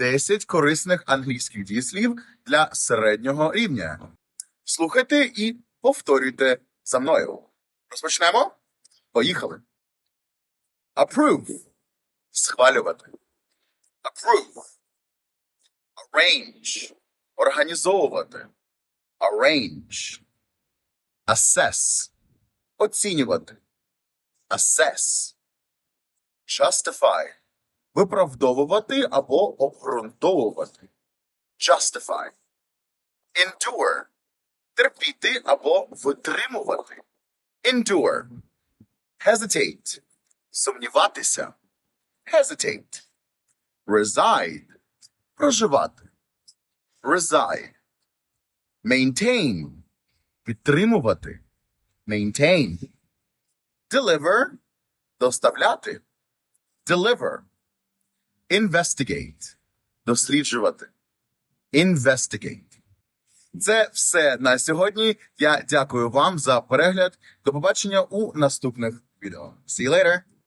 10 корисних англійських дієслів для середнього рівня. Слухайте і повторюйте за мною. Розпочнемо? Поїхали. Approve. Схвалювати. Approve. Arrange. Організовувати. Arrange. Assess. Оцінювати. Assess. Justify. Виправдовувати або обґрунтовувати. Justify. Endure. Терпіти або витримувати. Endure. Hesitate. Сумніватися. Hesitate. Reside. Проживати. Reside. Maintain. Підтримувати. Maintain. Deliver. Доставляти. Deliver. Investigate. Досліджувати. Investigate. Це все на сьогодні. Я дякую вам за перегляд. До побачення у наступних відео. See you later!